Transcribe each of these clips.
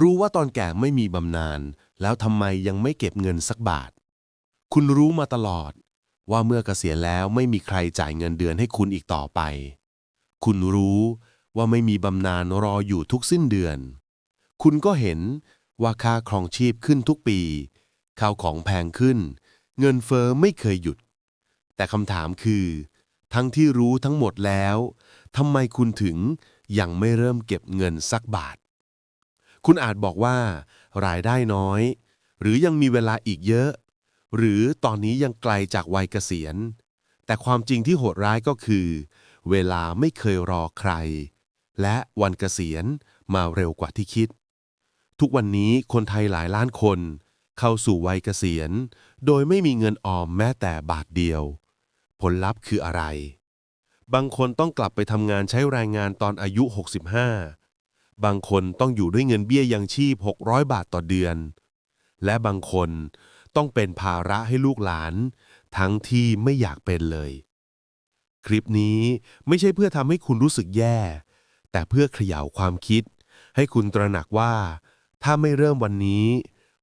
รู้ว่าตอนแก่ไม่มีบำนาญแล้วทำไมยังไม่เก็บเงินสักบาท คุณรู้มาตลอด ว่าเมื่อเกษียณแล้วไม่มีใครจ่ายเงินเดือนให้คุณอีกต่อไป คุณรู้ว่าไม่มีบำนาญรออยู่ทุกสิ้นเดือน คุณก็เห็นว่าค่าครองชีพขึ้นทุกปี ข้าวของแพงขึ้น เงินเฟอ้อไม่เคยหยุด แต่คำถามคือ ทั้งที่รู้ทั้งหมดแล้วทำไมคุณถึงยังไม่เริ่มเก็บเงินสักบาท คุณอาจบอกว่า รายได้น้อย หรือยังมีเวลาอีกเยอะ หรือตอนนี้ยังไกลจากวัยเกษียณ แต่ความจริงที่โหดร้ายก็คือ เวลาไม่เคยรอใคร และวันเกษียณมาเร็วกว่าที่คิด ทุกวันนี้คนไทยหลายล้านคน เข้าสู่วัยเกษียณ โดยไม่มีเงินออมแม้แต่บาทเดียว ผลลัพธ์คืออะไร บางคนต้องกลับไปทำงานใช้แรงงานตอนอายุ 65 บางคนต้องอยู่ด้วยเงินเบี้ยยังชีพ 600 บาทต่อเดือน และบางคนต้องเป็นภาระให้ลูกหลาน ทั้งที่ไม่อยากเป็นเลย คลิปนี้ไม่ใช่เพื่อทำให้คุณรู้สึกแย่ แต่เพื่อเขย่าความคิด ให้คุณตระหนักว่า ถ้าไม่เริ่มวันนี้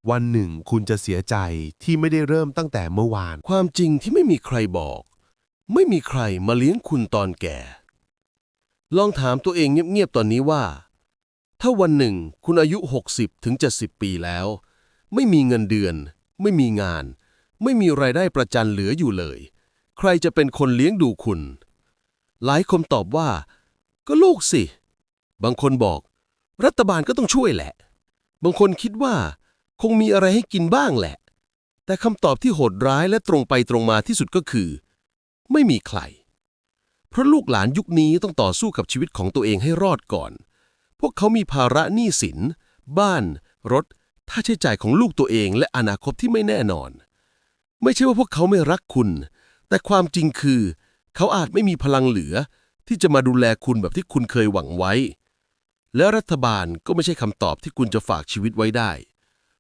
วันหนึ่งคุณจะเสียใจที่ไม่ได้เริ่มตั้งแต่เมื่อวาน ความจริงที่ไม่มีใครบอก ไม่มีใครมาเลี้ยงคุณตอนแก่ ลองถามตัวเองเงียบๆตอนนี้ว่า ถ้าวันหนึ่งคุณอายุ 60ถึง70 ปีแล้ว ไม่มีเงินเดือน ไม่มีงาน ไม่มีรายได้ประจันเหลืออยู่เลย ใครจะเป็นคนเลี้ยงดูคุณ หลายคนตอบว่า ก็ลูกสิ บางคนบอก รัฐบาลก็ต้องช่วยแหละ บางคนคิดว่า คงมีอะไรให้กินบ้างแหละ แต่คำตอบที่โหดร้ายและตรงไปตรงมาที่สุดก็คือ ไม่มีใคร เพราะลูกหลานยุคนี้ต้องต่อสู้กับชีวิตของตัวเองให้รอดก่อน พวกเขามีภาระหนี้สิน บ้าน รถ ค่าใช้จ่ายของลูกตัวเองและอนาคตที่ไม่แน่นอน ไม่ใช่ว่าพวกเขาไม่รักคุณ แต่ความจริงคือ เขาอาจไม่มีพลังเหลือ ที่จะมาดูแลคุณแบบที่คุณเคยหวังไว้ และรัฐบาลก็ไม่ใช่คำตอบที่คุณจะฝากชีวิตไว้ได้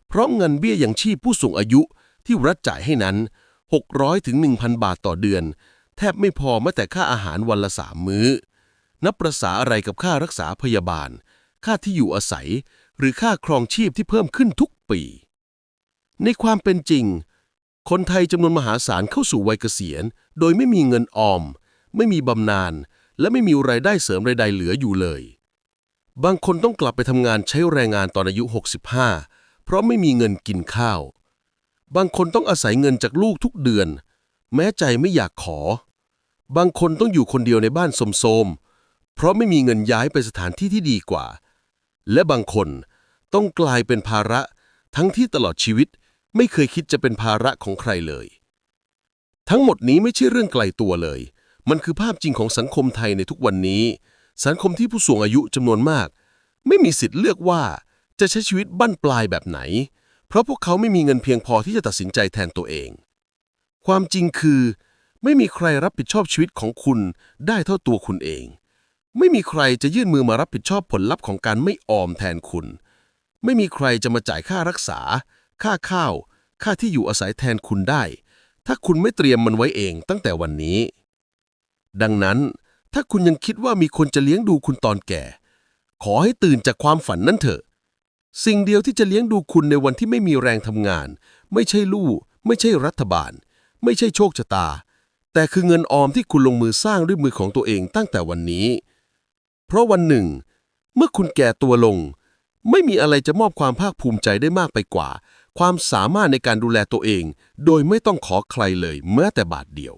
เพราะเงินเบี้ยยังชีพผู้สูงอายุที่รัฐจ่ายให้นั้น 600ถึง1,000 บาทต่อเดือน แทบไม่พอแม้แต่ค่าอาหารวันละสามมื้อ นับประษาอะไรกับค่ารักษาพยาบาล ค่าที่อยู่อาศัย หรือค่าครองชีพที่เพิ่มขึ้นทุกปี ในความเป็นจริง คนไทยจำนวนมหาศาลเข้าสู่วัยเกษียณ โดยไม่มีเงินออม ไม่มีบำนาญและไม่มีรายได้เสริมรายใดเหลืออยู่เลย บางคนต้องกลับไปทำงานใช้แรงงานตอนอายุ 65 เพราะไม่มีเงินกินข้าว บางคนต้องอาศัยเงินจากลูกทุกเดือน แม้ใจไม่อยากขอ บางคนต้องอยู่คนเดียวในบ้านสมๆเพราะไม่มีเงินย้ายไปสถานที่ที่ดีกว่า และบางคนต้องกลายเป็นภาระทั้งที่ตลอดชีวิตไม่เคยคิดจะเป็นภาระของใครเลย ทั้งหมดนี้ไม่ใช่เรื่องไกลตัวเลย มันคือภาพจริงของสังคมไทยในทุกวันนี้ สังคมที่ผู้สูงอายุจำนวนมาก ไม่มีสิทธิ์เลือกว่าจะใช้ชีวิตบั้นปลายแบบไหน เพราะพวกเขาไม่มีเงินเพียงพอที่จะตัดสินใจแทนตัวเอง ความจริงคือ ไม่มีใครรับผิดชอบชีวิตของคุณได้เท่าตัวคุณเอง ไม่มีใครจะยื่นมือมารับผิดชอบผลลัพธ์ของการไม่ออมแทนคุณ ไม่มีใครจะมาจ่ายค่ารักษา ค่าข้าว ค่าที่อยู่อาศัยแทนคุณได้ ถ้าคุณไม่เตรียมมันไว้เองตั้งแต่วันนี้ ดังนั้น ถ้าคุณยังคิดว่ามีคนจะเลี้ยงดูคุณตอนแก่ ขอให้ตื่นจากความฝันนั่นเถอะ สิ่งเดียวที่จะเลี้ยงดูคุณในวันที่ไม่มีแรงทำงาน ไม่ใช่ลูก ไม่ใช่รัฐบาล ไม่ใช่โชคชะตา แต่คือเงินออมที่คุณลงมือสร้างด้วยมือของตัวเองตั้งแต่วันนี้ เพราะวันหนึ่ง เมื่อคุณแก่ตัวลง ไม่มีอะไรจะมอบความภาคภูมิใจได้มากไปกว่า ความสามารถในการดูแลตัวเอง โดยไม่ต้องขอใครเลยแม้แต่บาทเดียว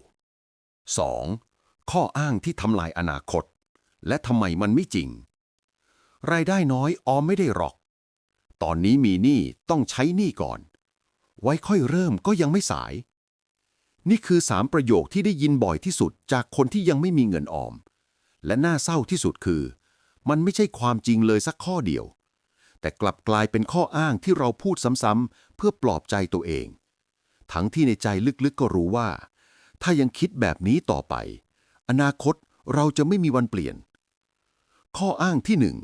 2. ข้ออ้างที่ทำลายอนาคต และทำไมมันไม่จริง รายได้น้อยออมไม่ได้หรอก ตอนนี้มีหนี้ต้องใช้หนี้ก่อน ไว้ค่อยเริ่มก็ยังไม่สาย นี่คือสามประโยคที่ได้ยินบ่อยที่สุดจากคนที่ยังไม่มีเงินออม และน่าเศร้าที่สุดคือ มันไม่ใช่ความจริงเลยสักข้อเดียว แต่กลับกลายเป็นข้ออ้างที่เราพูดซ้ำๆเพื่อปลอบใจตัวเอง ทั้งที่ในใจลึกๆก็รู้ว่า ถ้ายังคิดแบบนี้ต่อไป อนาคตเราจะไม่มีวันเปลี่ยน ข้ออ้างที่หนึ่ง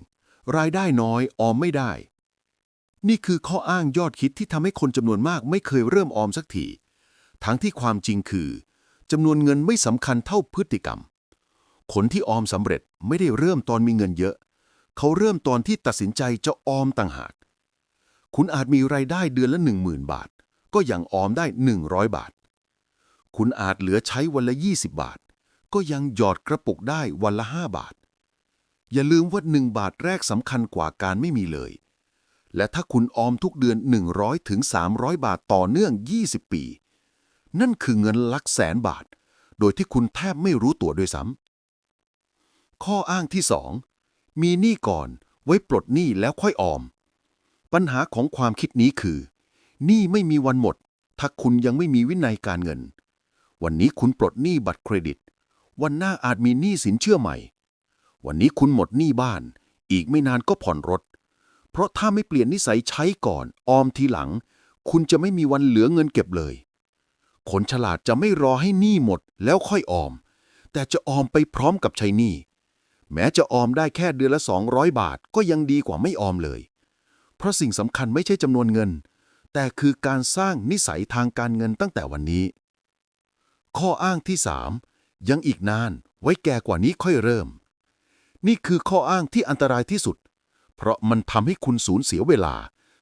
รายได้น้อยออมไม่ได้ นี่คือข้ออ้างยอดคิดที่ทำให้คนจำนวนมากไม่เคยเริ่มออมสักทีทั้งที่ความจริงคือจำนวนเงินไม่สำคัญเท่าพฤติกรรม คนที่ออมสำเร็จไม่ได้เริ่มตอนมีเงินเยอะ เขาเริ่มตอนที่ตัดสินใจจะออมต่างหาก คุณอาจมีรายได้เดือนละ 10,000 บาท ก็ยังออมได้ 100 บาท คุณอาจเหลือใช้วันละ 20 บาท ก็ยังหยอดกระปุกได้วันละ 5 บาท อย่าลืมว่า 1 บาทแรกสำคัญกว่าการไม่มีเลย และถ้าคุณออมทุกเดือน 100ถึง300 บาทต่อเนื่อง 20 ปี นั่นคือเงินลักแสนบาทโดยที่คุณแทบไม่รู้ตัวด้วยซ้ำ ข้ออ้างที่ 2 มีหนี้ก่อนไว้ปลดหนี้แล้วค่อยออม ปัญหาของความคิดนี้คือหนี้ไม่มีวันหมด ถ้าคุณยังไม่มีวินัยการเงิน วันนี้คุณปลดหนี้บัตรเครดิต วันหน้าอาจมีหนี้สินเชื่อใหม่ วันนี้คุณหมดหนี้บ้าน อีกไม่นานก็ผ่อนรถ เพราะถ้าไม่เปลี่ยนนิสัยใช้ก่อน ออมทีหลัง คุณจะไม่มีวันเหลือเงินเก็บเลย คนฉลาดจะไม่รอให้หนี้หมดแล้วค่อยออม แต่จะออมไปพร้อมกับใช้หนี้ แม้จะออมได้แค่เดือนละ 200 บาทก็ยังดีกว่าไม่ออมเลย เพราะสิ่งสำคัญไม่ใช่จำนวนเงิน แต่คือการสร้างนิสัยทางการเงินตั้งแต่วันนี้ ข้ออ้างที่ 3 ยังอีกนานไว้แก่กว่านี้ค่อยเริ่ม นี่คือข้ออ้างที่อันตรายที่สุด เพราะมันทำให้คุณสูญเสียเวลา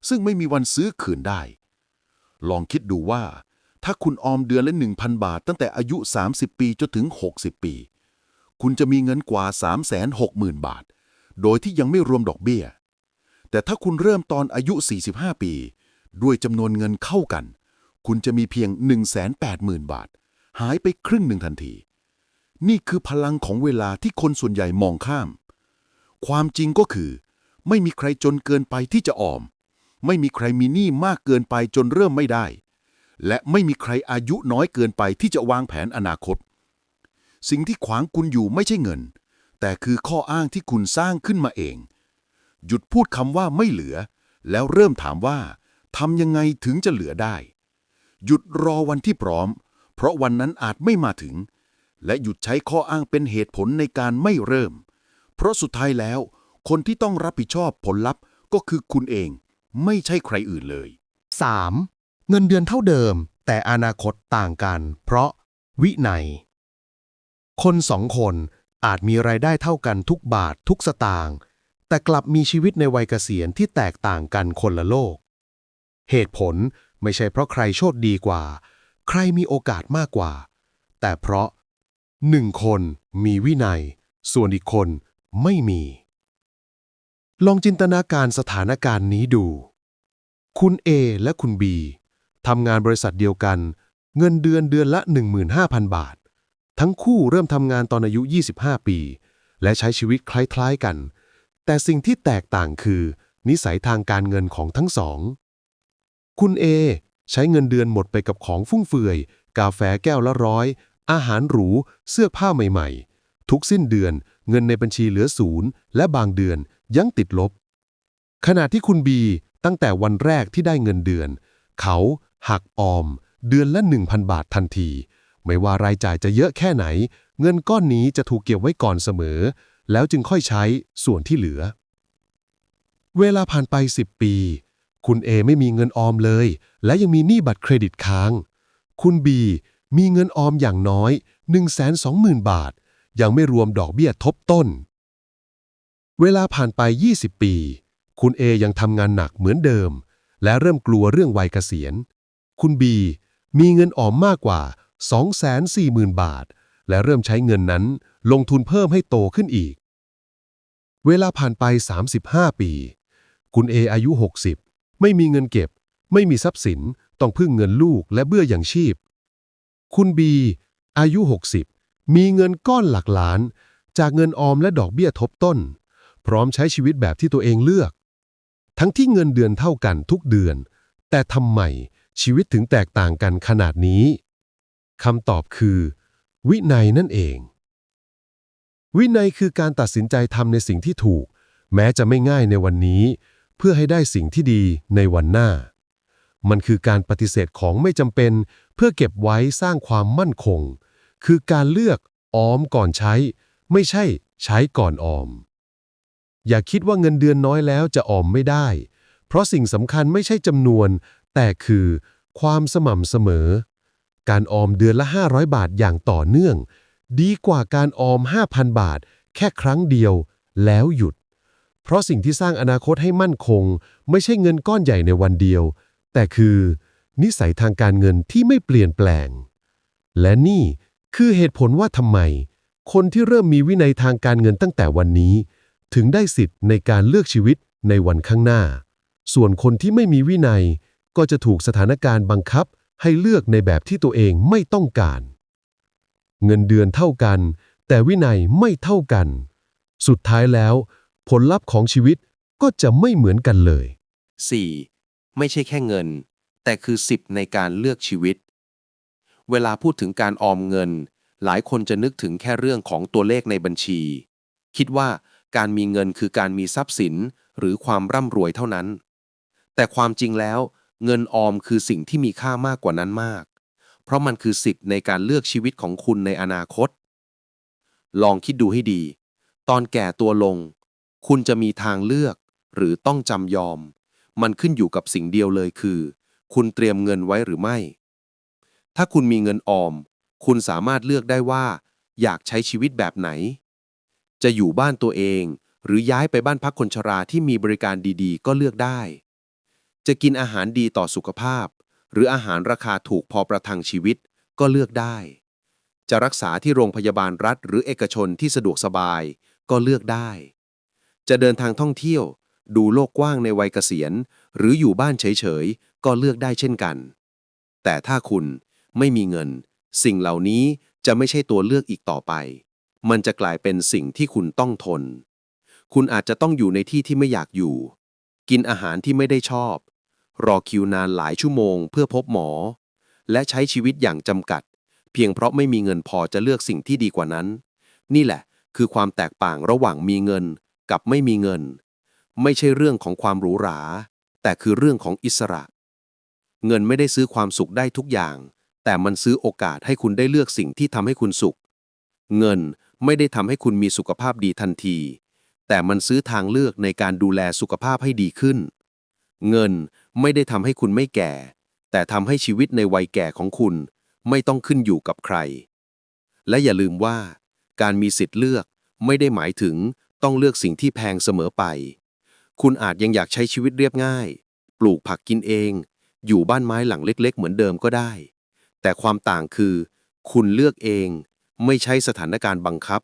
ซึ่งไม่มีวันซื้อคืนได้ ลองคิดดูว่า ถ้าคุณออมเดือนละ 1,000 บาท ตั้งแต่อายุ 30 ปีจนถึง 60 ปี คุณจะมีเงินกว่า 360,000 บาท โดยที่ยังไม่รวมดอกเบี้ย แต่ถ้าคุณเริ่มตอนอายุ 45 ปี ด้วยจำนวนเงินเข้ากัน คุณจะมีเพียง 180,000 บาท หายไปครึ่งหนึ่งทันที นี่คือพลังของเวลาที่คนส่วนใหญ่มองข้าม ความจริงก็คือ ไม่มีใครจนเกินไปที่จะออม ไม่มีใครมีหนี้มากเกินไปจนเริ่มไม่ได้ และไม่มีใครอายุน้อยเกินไปที่จะวางแผนอนาคต สิ่งที่ขวางคุณอยู่ไม่ใช่เงิน แต่คือข้ออ้างที่คุณสร้างขึ้นมาเอง หยุดพูดคำว่าไม่เหลือ แล้วเริ่มถามว่าทำยังไงถึงจะเหลือได้ หยุดรอวันที่พร้อม เพราะวันนั้นอาจไม่มาถึง และหยุดใช้ข้ออ้างเป็นเหตุผลในการไม่เริ่ม เพราะสุดท้ายแล้ว คนที่ต้องรับผิดชอบผลลัพธ์ก็คือคุณเอง ไม่ใช่ใครอื่นเลย 3. เงินเดือนเท่าเดิม แต่อนาคตต่างกัน เพราะวินัย คนสองคนอาจมีรายได้เท่ากันทุกบาททุกสตางค์แต่กลับมีชีวิตในวัยเกษียณที่แตกต่างกันคนละโลก เหตุผลไม่ใช่เพราะใครโชคดีกว่า ใครมีโอกาสมากกว่า แต่เพราะหนึ่งคนมีวินัย ส่วนอีกคนไม่มี ลองจินตนาการสถานการณ์นี้ดู คุณ A และคุณ B ทำงานบริษัทเดียวกัน เงินเดือนเดือนละ 15,000 บาท ทั้งคู่เริ่มทำงานตอนอายุ 25 ปี และใช้ชีวิตคล้ายๆกัน แต่สิ่งที่แตกต่างคือ นิสัยทางการเงินของทั้งสอง คุณ A ใช้เงินเดือนหมดไปกับของฟุ่มเฟือย กาแฟแก้วละร้อย อาหารหรู เสื้อผ้าใหม่ๆ ทุกสิ้นเดือน เงินในบัญชีเหลือศูนย์ และบางเดือนยังติดลบ ขณะที่คุณบีตั้งแต่วันแรกที่ได้เงินเดือน เขาหักออม เดือนละ 1,000 บาททันที ไม่ว่ารายจ่ายจะเยอะแค่ไหน เงินก้อนนี้จะถูกเก็บไว้ก่อนเสมอ แล้วจึงค่อยใช้ส่วนที่เหลือ เวลาผ่านไป 10 ปี คุณเอไม่มีเงินออมเลย และยังมีหนี้บัตรเครดิตค้าง คุณบีมีเงินออมอย่างน้อย 120,000 บาท ยังไม่รวมดอกเบี้ยทบต้น เวลาผ่านไป 20 ปี คุณเอยังทำงานหนักเหมือนเดิม และเริ่มกลัวเรื่องวัยเกษียณ คุณบีมีเงินออมมากกว่า 240,000 บาท และเริ่มใช้เงินนั้นลงทุนเพิ่มให้โตขึ้นอีก เวลาผ่านไป 35 ปี คุณเออายุ 60 ไม่มีเงินเก็บ ไม่มีทรัพย์สิน ต้องพึ่งเงินลูกและเบื้ออย่างชีพ คุณบีอายุ 60 มีเงินก้อนหลักล้าน จากเงินออมและดอกเบี้ยทบต้น พร้อมใช้ชีวิตแบบที่ตัวเองเลือก ทั้งที่เงินเดือนเท่ากันทุกเดือน แต่ทำไมชีวิตถึงแตกต่างกันขนาดนี้ คำตอบคือ วินัยนั่นเอง วินัยคือการตัดสินใจทำในสิ่งที่ถูก แม้จะไม่ง่ายในวันนี้ เพื่อให้ได้สิ่งที่ดีในวันหน้า มันคือการปฏิเสธของไม่จำเป็น เพื่อเก็บไว้สร้างความมั่นคง คือการเลือกออมก่อนใช้ ไม่ใช่ใช้ก่อนออม อย่าคิดว่าเงินเดือนน้อยแล้วจะออมไม่ได้ เพราะสิ่งสำคัญไม่ใช่จำนวน แต่คือ ความสม่ำเสมอ การออมเดือนละ 500 บาทอย่างต่อเนื่อง ดีกว่าการออม 5,000 บาท แค่ครั้งเดียว แล้วหยุด เพราะสิ่งที่สร้างอนาคตให้มั่นคง ไม่ใช่เงินก้อนใหญ่ในวันเดียว แต่คือ นิสัยทางการเงินที่ไม่เปลี่ยนแปลง และนี่คือเหตุผลว่าทำไม คนที่เริ่มมีวินัยทางการเงินตั้งแต่วันนี้ ถึงได้สิทธิ์ในการเลือกชีวิตในวันข้างหน้า ส่วนคนที่ไม่มีวินัยก็จะถูกสถานการณ์บังคับ ให้เลือกในแบบที่ตัวเองไม่ต้องการ เงินเดือนเท่ากัน แต่วินัยไม่เท่ากัน สุดท้ายแล้ว ผลลัพธ์ของชีวิตก็จะไม่เหมือนกันเลย 4. ไม่ใช่แค่เงิน แต่คือสิบในการเลือกชีวิต เวลาพูดถึงการออมเงิน หลายคนจะนึกถึงแค่เรื่องของตัวเลขในบัญชี คิดว่าการมีเงินคือการมีทรัพย์สินหรือความร่ำรวยเท่านั้น แต่ความจริงแล้ว เงินออมคือสิ่งที่มีค่ามากกว่านั้นมาก เพราะมันคือสิทธิ์ในการเลือกชีวิตของคุณในอนาคต ลองคิดดูให้ดี ตอนแก่ตัวลง คุณจะมีทางเลือก หรือต้องจำยอม มันขึ้นอยู่กับสิ่งเดียวเลยคือ คุณเตรียมเงินไว้หรือไม่ ถ้าคุณมีเงินออม คุณสามารถเลือกได้ว่า อยากใช้ชีวิตแบบไหน จะอยู่บ้านตัวเอง หรือย้ายไปบ้านพักคนชราที่มีบริการดีๆ ก็เลือกได้ จะกินอาหารดีต่อสุขภาพ หรืออาหารราคาถูกพอประทังชีวิตก็เลือกได้ จะรักษาที่โรงพยาบาลรัฐ หรือเอกชนที่สะดวกสบายก็เลือกได้ จะเดินทางท่องเที่ยว ดูโลกกว้างในวัยเกษียณ หรืออยู่บ้านเฉยๆ ก็เลือกได้เช่นกัน แต่ถ้าคุณไม่มีเงิน สิ่งเหล่านี้จะไม่ใช่ตัวเลือกอีกต่อไป มันจะกลายเป็นสิ่งที่คุณต้องทน คุณอาจจะต้องอยู่ในที่ที่ไม่อยากอยู่ กินอาหารที่ไม่ได้ชอบ รอคิวนานหลายชั่วโมงเพื่อพบหมอ และใช้ชีวิตอย่างจำกัด เพียงเพราะไม่มีเงินพอจะเลือกสิ่งที่ดีกว่านั้น นี่แหละ คือความแตกต่างระหว่างมีเงินกับไม่มีเงิน ไม่ใช่เรื่องของความหรูหรา แต่คือเรื่องของอิสระ เงินไม่ได้ซื้อความสุขได้ทุกอย่าง แต่มันซื้อโอกาสให้คุณได้เลือกสิ่งที่ทำให้คุณสุข เงินไม่ได้ทำให้คุณมีสุขภาพดีทันที แต่มันซื้อทางเลือกในการดูแลสุขภาพให้ดีขึ้น เงินไม่ได้ทำให้คุณไม่แก่ แต่ทำให้ชีวิตในวัยแก่ของคุณ ไม่ต้องขึ้นอยู่กับใคร และอย่าลืมว่า การมีสิทธิ์เลือกไม่ได้หมายถึงต้องเลือกสิ่งที่แพงเสมอไป คุณอาจยังอยากใช้ชีวิตเรียบง่าย ปลูกผักกินเอง อยู่บ้านไม้หลังเล็ก ๆ เหมือนเดิมก็ได้ แต่ความต่างคือ คุณเลือกเอง ไม่ใช่สถานการณ์บังคับ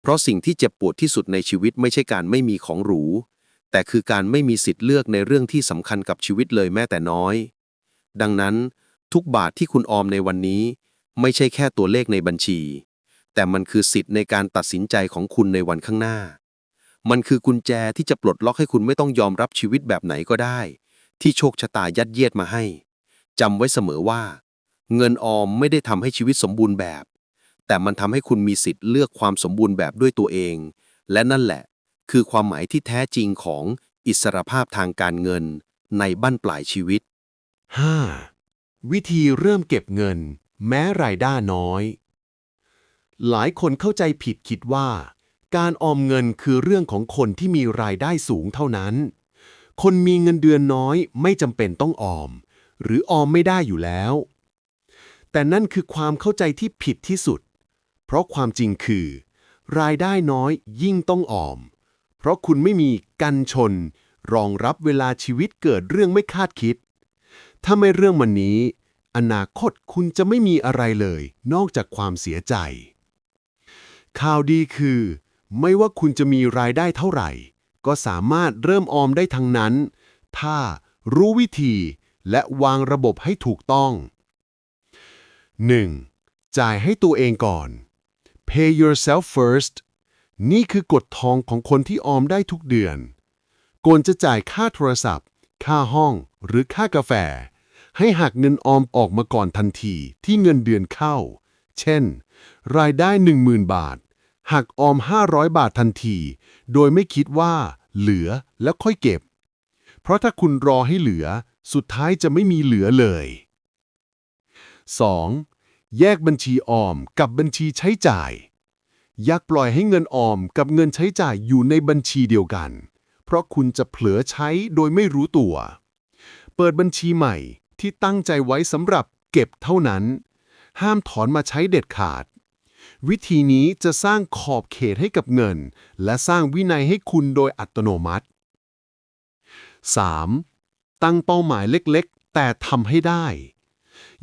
เพราะสิ่งที่เจ็บปวดที่สุดในชีวิตไม่ใช่การไม่มีของหรู แต่คือการไม่มีสิทธิ์เลือกในเรื่องที่สำคัญกับชีวิตเลยแม้แต่น้อย ดังนั้นทุกบาทที่คุณออมในวันนี้ ไม่ใช่แค่ตัวเลขในบัญชี แต่มันคือสิทธิ์ในการตัดสินใจของคุณในวันข้างหน้า มันคือกุญแจที่จะปลดล็อกให้คุณไม่ต้องยอมรับชีวิตแบบไหนก็ได้ ที่โชคชะตายัดเยียดมาให้จำไว้เสมอว่า เงินออมไม่ได้ทำให้ชีวิตสมบูรณ์แบบ แต่มันทำให้คุณมีสิทธิ์เลือกความสมบูรณ์แบบด้วยตัวเอง และนั่นแหละ คือความหมายที่แท้จริงของอิสรภาพทางการเงินในบั้นปลายชีวิต 5. วิธีเริ่มเก็บเงิน แม้รายได้น้อย หลายคนเข้าใจผิดคิดว่า การออมเงินคือเรื่องของคนที่มีรายได้สูงเท่านั้น คนมีเงินเดือนน้อยไม่จำเป็นต้องออม หรือออมไม่ได้อยู่แล้ว แต่นั่นคือความเข้าใจที่ผิดที่สุด เพราะความจริงคือ รายได้น้อยยิ่งต้องออม เพราะคุณไม่มีกันชน รองรับเวลาชีวิตเกิดเรื่องไม่คาดคิด ถ้าไม่เรื่องวันนี้ อนาคตคุณจะไม่มีอะไรเลย นอกจากความเสียใจ ข่าวดีคือ ไม่ว่าคุณจะมีรายได้เท่าไหร่ ก็สามารถเริ่มออมได้ทั้งนั้น ถ้ารู้วิธีและวางระบบให้ถูกต้อง 1. จ่ายให้ตัวเองก่อน pay yourself first นี่คือกฎทองของคนที่ออมได้ทุกเดือนก่อนจะจ่ายค่าโทรศัพท์ ค่าห้องหรือค่ากาแฟ ให้หักเงินออมออกมาก่อนทันทีที่เงินเดือนเข้า เช่น รายได้ 10,000 บาท หักออม 500 บาททันที โดยไม่คิดว่าเหลือแล้วค่อยเก็บ เพราะถ้าคุณรอให้เหลือ สุดท้ายจะไม่มีเหลือเลย 2. แยกบัญชีออมกับบัญชีใช้จ่าย อยากปล่อยให้เงินออมกับเงินใช้จ่ายอยู่ในบัญชีเดียวกัน เพราะคุณจะเผลอใช้โดยไม่รู้ตัว เปิดบัญชีใหม่ที่ตั้งใจไว้สำหรับเก็บเท่านั้น ห้ามถอนมาใช้เด็ดขาด วิธีนี้จะสร้างขอบเขตให้กับเงิน และสร้างวินัยให้คุณโดยอัตโนมัติ 3. ตั้งเป้าหมายเล็กๆ แต่ทำให้ได้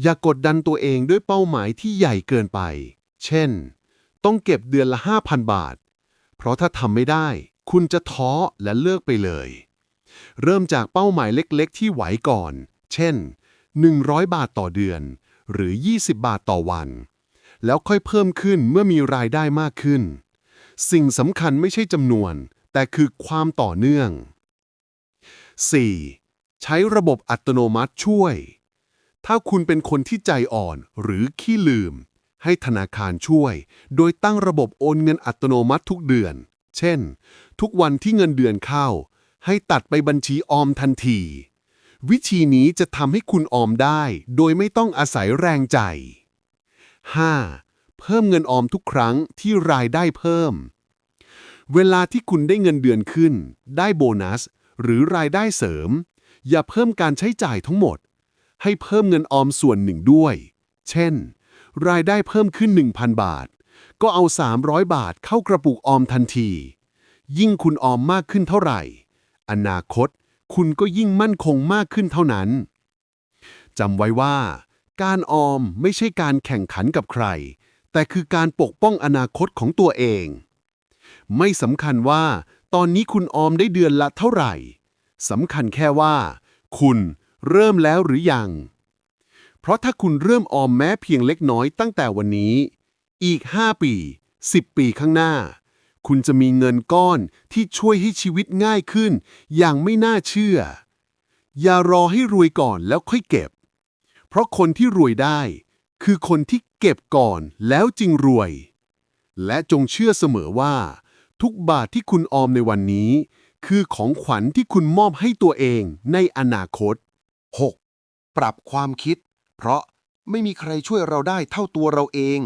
อย่ากดดันตัวเองด้วยเป้าหมายที่ใหญ่เกินไป เช่น ต้องเก็บเดือนละ 5,000 บาท เพราะถ้าทำไม่ได้ คุณจะท้อและเลิกไปเลย เริ่มจากเป้าหมายเล็กๆ ที่ไหวก่อน เช่น 100 บาทต่อเดือน หรือ 20 บาทต่อวัน แล้วค่อยเพิ่มขึ้นเมื่อมีรายได้มากขึ้น สิ่งสำคัญไม่ใช่จำนวน แต่คือความต่อเนื่อง 4. ใช้ระบบอัตโนมัติช่วย ถ้าคุณเป็นคนที่ใจอ่อนหรือขี้ลืม ให้ธนาคารช่วย โดยตั้งระบบโอนเงินอัตโนมัติทุกเดือน เช่น ทุกวันที่เงินเดือนเข้า ให้ตัดไปบัญชีออมทันที วิธีนี้จะทำให้คุณออมได้ โดยไม่ต้องอาศัยแรงใจ 5. เพิ่มเงินออมทุกครั้งที่รายได้เพิ่ม เวลาที่คุณได้เงินเดือนขึ้น ได้โบนัส หรือรายได้เสริม อย่าเพิ่มการใช้จ่ายทั้งหมด ให้เพิ่มเงินออมส่วนหนึ่งด้วย เช่น รายได้เพิ่มขึ้น 1,000 บาท ก็เอา 300 บาทเข้ากระปุกออมทันที ยิ่งคุณออมมากขึ้นเท่าไหร่ อนาคตคุณก็ยิ่งมั่นคงมากขึ้นเท่านั้นจำไว้ว่า การออมไม่ใช่การแข่งขันกับใคร แต่คือการปกป้องอนาคตของตัวเอง ไม่สำคัญว่า ตอนนี้คุณออมได้เดือนละเท่าไหร่สำคัญแค่ว่า คุณเริ่มแล้วหรือยัง ราะถ้าคุณเริ่มออมแม้เพียงเล็กน้อยตั้งแต่วันนี้ อีก 5 ปี 10 ปีข้างหน้า คุณจะมีเงินก้อนที่ช่วยให้ชีวิตง่ายขึ้น อย่างไม่น่าเชื่อ อย่ารอให้รวยก่อนแล้วค่อยเก็บ เพราะคนที่รวยได้ คือคนที่เก็บก่อนแล้วจึงรวย และจงเชื่อเสมอว่า ทุกบาทที่คุณออมในวันนี้ คือของขวัญที่คุณมอบให้ตัวเองในอนาคต 6. ปรับความคิด เพราะไม่มีใครช่วยเราได้เท่าตัวเราเอง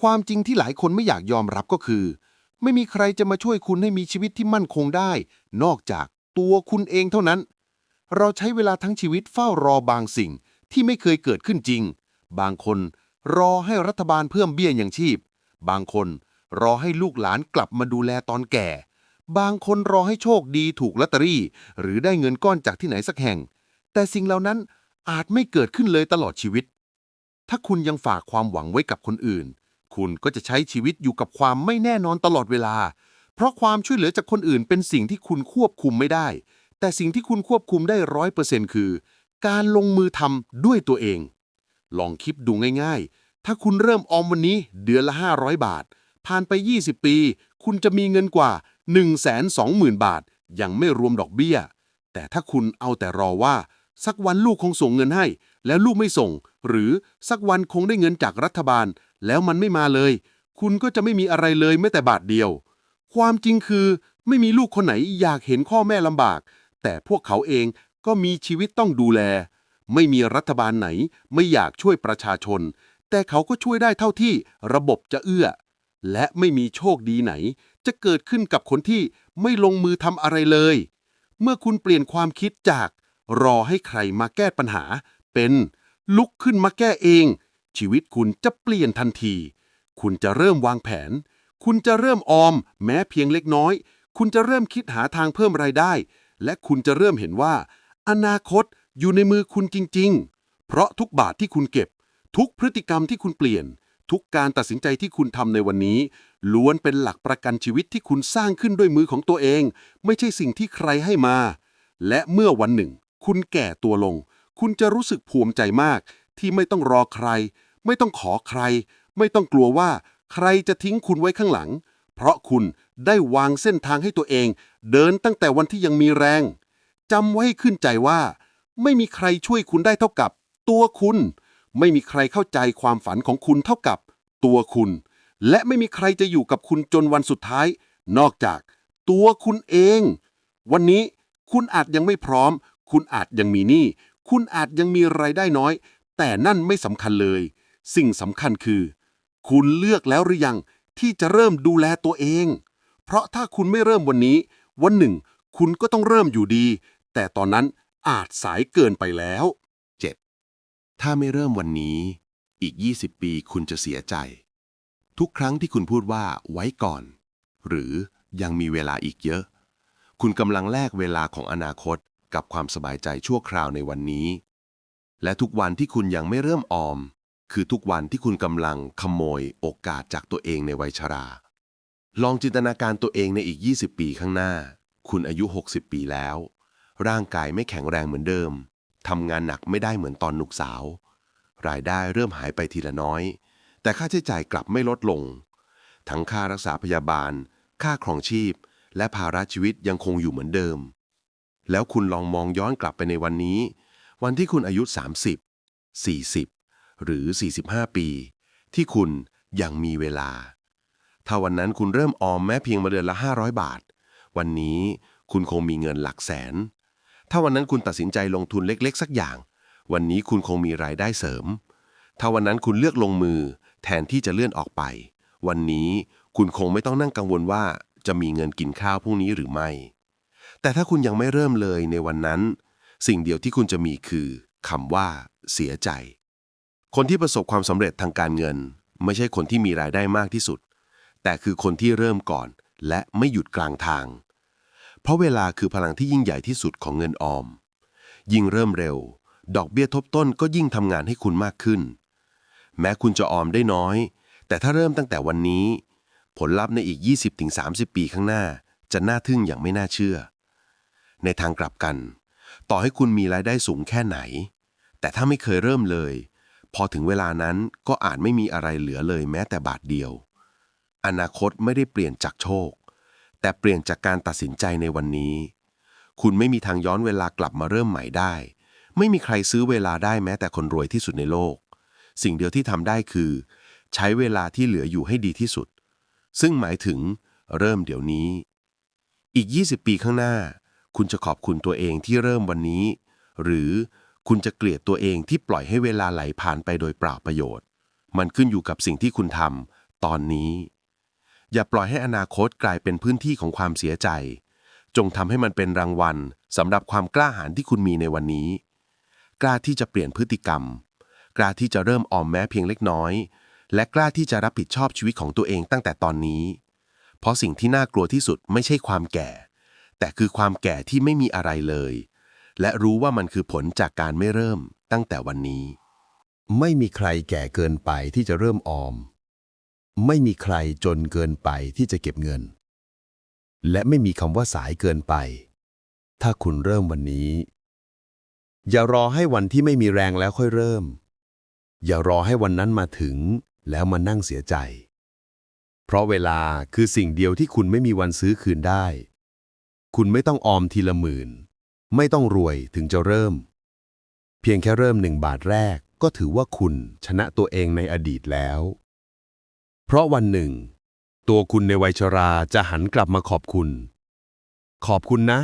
ความจริงที่หลายคนไม่อยากยอมรับก็คือ ไม่มีใครจะมาช่วยคุณให้มีชีวิตที่มั่นคงได้ นอกจากตัวคุณเองเท่านั้น เราใช้เวลาทั้งชีวิตเฝ้ารอบางสิ่งที่ไม่เคยเกิดขึ้นจริง บางคนรอให้รัฐบาลเพิ่มเบี้ยอย่างชีพ บางคนรอให้ลูกหลานกลับมาดูแลตอนแก่ บางคนรอให้โชคดีถูกลอตเตอรี่ หรือได้เงินก้อนจากที่ไหนสักแห่ง แต่สิ่งเหล่านั้น อาจไม่เกิดขึ้นเลยตลอดชีวิต ถ้าคุณยังฝากความหวังไว้กับคนอื่น คุณก็จะใช้ชีวิตอยู่กับความไม่แน่นอนตลอดเวลา เพราะความช่วยเหลือจากคนอื่นเป็นสิ่งที่คุณควบคุมไม่ได้ แต่สิ่งที่คุณควบคุมได้ร้อยเปอร์เซ็นต์คือ การลงมือทำด้วยตัวเอง ลองคิดดูง่าย ๆ ถ้าคุณเริ่มออมวันนี้เดือนละ 500 บาท ผ่านไป 20 ปี คุณจะมีเงินกว่า 120,000 บาท ยังไม่รวมดอกเบี้ย แต่ถ้าคุณเอาแต่รอว่า สักวันลูกคงส่งเงินให้ แล้วลูกไม่ส่ง หรือสักวันคงได้เงินจากรัฐบาล แล้วมันไม่มาเลย คุณก็จะไม่มีอะไรเลยแม้แต่บาทเดียว ความจริงคือไม่มีลูกคนไหนอยากเห็นพ่อแม่ลำบาก แต่พวกเขาเองก็มีชีวิตต้องดูแล ไม่มีรัฐบาลไหนไม่อยากช่วยประชาชน แต่เขาก็ช่วยได้เท่าที่ระบบจะเอื้อ และไม่มีโชคดีไหน จะเกิดขึ้นกับคนที่ไม่ลงมือทำอะไรเลย เมื่อคุณเปลี่ยนความคิดจาก รอให้ใครมาแก้ปัญหา เป็นลุกขึ้นมาแก้เอง ชีวิตคุณจะเปลี่ยนทันที คุณจะเริ่มวางแผน คุณจะเริ่มออม แม้เพียงเล็กน้อย คุณจะเริ่มคิดหาทางเพิ่มรายได้ และคุณจะเริ่มเห็นว่า อนาคตอยู่ในมือคุณจริง ๆ เพราะทุกบาทที่คุณเก็บ ทุกพฤติกรรมที่คุณเปลี่ยน ทุกการตัดสินใจที่คุณทำในวันนี้ ล้วนเป็นหลักประกันชีวิตที่คุณสร้างขึ้นด้วยมือของตัวเอง ไม่ใช่สิ่งที่ใครให้มา และเมื่อวันหนึ่ง คุณแก่ตัวลง คุณจะรู้สึกภูมิใจมาก ที่ไม่ต้องรอใคร ไม่ต้องขอใคร ไม่ต้องกลัวว่า ใครจะทิ้งคุณไว้ข้างหลัง เพราะคุณได้วางเส้นทางให้ตัวเอง เดินตั้งแต่วันที่ยังมีแรงจำไว้ให้ขึ้นใจว่า ไม่มีใครช่วยคุณได้เท่ากับ ตัวคุณ ไม่มีใครเข้าใจความฝันของคุณเท่ากับ ตัวคุณ และไม่มีใครจะอยู่กับคุณจนวันสุดท้าย นอกจาก ตัวคุณเอง วันนี้คุณอาจยังไม่พร้อม คุณอาจยังมีหนี้ คุณอาจยังมีไรายได้น้อย แต่นั่นไม่สำคัญเลย สิ่งสำคัญคือ คุณเลือกแล้วหรือยังที่จะเริ่มดูแลตัวเอง เพราะถ้าคุณไม่เริ่มวันนี้ วันหนึ่ง คุณก็ต้องเริ่มอยู่ดี แต่ตอนนั้นอาจสายเกินไปแล้ว 7. ถ้าไม่เริ่มวันนี้ อีก 20 ปีคุณจะเสียใจ ทุกครั้งที่คุณพูดว่าไว้ก่อน หรือยังมีเวลาอีกเยอะ คุณกำลังแลกเวลาของอนาคต กับความสบายใจชั่วคราวในวันนี้ และทุกวันที่คุณยังไม่เริ่มออม คือทุกวันที่คุณกำลังขโมยโอกาสจากตัวเองในวัยชรา ลองจินตนาการตัวเองในอีก 20 ปีข้างหน้า คุณอายุ 60 ปีแล้ว ร่างกายไม่แข็งแรงเหมือนเดิมทำงานหนักไม่ได้เหมือนตอนหนุกสาว รายได้เริ่มหายไปทีละน้อย แต่ค่าใช้จ่ายกลับไม่ลดลง ทั้งค่ารักษาพยาบาล ค่าครองชีพ และภาระชีวิตยังคงอยู่เหมือนเดิม แล้วคุณลองมองย้อนกลับไปในวันนี้ วันที่คุณอายุ 30 40 หรือ 45 ปี ที่คุณยังมีเวลา ถ้าวันนั้นคุณเริ่มออมแม้เพียงมาเดือนละ 500 บาท วันนี้คุณคงมีเงินหลักแสน ถ้าวันนั้นคุณตัดสินใจลงทุนเล็ก ๆ สักอย่าง วันนี้คุณคงมีรายได้เสริม ถ้าวันนั้นคุณเลือกลงมือ แทนที่จะเลื่อนออกไป วันนี้คุณคงไม่ต้องนั่งกังวลว่าจะมีเงินกินข้าวพรุ่งนี้หรือไม่ แต่ถ้าคุณยังไม่เริ่มเลยในวันนั้น สิ่งเดียวที่คุณจะมีคือคำว่า เสียใจ คนที่ประสบความสำเร็จทางการเงิน ไม่ใช่คนที่มีรายได้มากที่สุด แต่คือคนที่เริ่มก่อน และไม่หยุดกลางทาง เพราะเวลาคือพลังที่ยิ่งใหญ่ที่สุดของเงินออม ยิ่งเริ่มเร็ว ดอกเบี้ยทบต้นก็ยิ่งทำงานให้คุณมากขึ้น แม้คุณจะออมได้น้อย แต่ถ้าเริ่มตั้งแต่วันนี้ ผลลัพธ์ในอีก 20-30 ปีข้างหน้า จะน่าทึ่งอย่างไม่น่าเชื่อ ในทางกลับกัน ต่อให้คุณมีรายได้สูงแค่ไหน แต่ถ้าไม่เคยเริ่มเลย พอถึงเวลานั้นก็อาจไม่มีอะไรเหลือเลยแม้แต่บาทเดียว อนาคตไม่ได้เปลี่ยนจากโชค แต่เปลี่ยนจากการตัดสินใจในวันนี้ คุณไม่มีทางย้อนเวลากลับมาเริ่มใหม่ได้ ไม่มีใครซื้อเวลาได้แม้แต่คนรวยที่สุดในโลก สิ่งเดียวที่ทำได้คือ ใช้เวลาที่เหลืออยู่ให้ดีที่สุด ซึ่งหมายถึงเริ่มเดี๋ยวนี้ อีก 20 ปีข้างหน้า คุณจะขอบคุณตัวเองที่เริ่มวันนี้ หรือคุณจะเกลียดตัวเองที่ปล่อยให้เวลาไหลผ่านไปโดยเปล่าประโยชน์ มันขึ้นอยู่กับสิ่งที่คุณทำตอนนี้ อย่าปล่อยให้อนาคตกลายเป็นพื้นที่ของความเสียใจ จงทำให้มันเป็นรางวัลสำหรับความกล้าหาญที่คุณมีในวันนี้ กล้าที่จะเปลี่ยนพฤติกรรม กล้าที่จะเริ่มออมแม้เพียงเล็กน้อย และกล้าที่จะรับผิดชอบชีวิตของตัวเองตั้งแต่ตอนนี้ เพราะสิ่งที่น่ากลัวที่สุดไม่ใช่ความแก่ แต่คือความแก่ที่ไม่มีอะไรเลย และรู้ว่ามันคือผลจากการไม่เริ่มตั้งแต่วันนี้ ไม่มีใครแก่เกินไปที่จะเริ่มออม ไม่มีใครจนเกินไปที่จะเก็บเงิน และไม่มีคำว่าสายเกินไป ถ้าคุณเริ่มวันนี้ อย่ารอให้วันที่ไม่มีแรงแล้วค่อยเริ่ม อย่ารอให้วันนั้นมาถึงแล้วมานั่งเสียใจ เพราะเวลาคือสิ่งเดียวที่คุณไม่มีวันซื้อคืนได้ คุณไม่ต้องออมทีละหมื่น ไม่ต้องรวยถึงจะเริ่ม เพียงแค่เริ่มหนึ่งบาทแรกก็ถือว่าคุณชนะตัวเองในอดีตแล้ว เพราะวันหนึ่ง ตัวคุณในวัยชราจะหันกลับมาขอบคุณ ขอบคุณนะ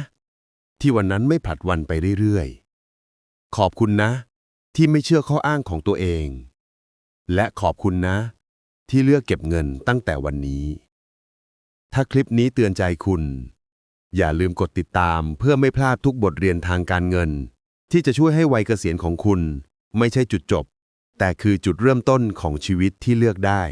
ที่วันนั้นไม่ผลัดวันไปเรื่อยๆ ขอบคุณนะ ที่ไม่เชื่อข้ออ้างของตัวเอง และขอบคุณนะ ที่เลือกเก็บเงินตั้งแต่วันนี้ ถ้าคลิปนี้เตือนใจคุณ อย่าลืมกดติดตามเพื่อไม่พลาดทุกบทเรียนทางการเงิน ที่จะช่วยให้วัยเกษียณของคุณ ไม่ใช่จุดจบ แต่คือจุดเริ่มต้นของชีวิตที่เลือกได้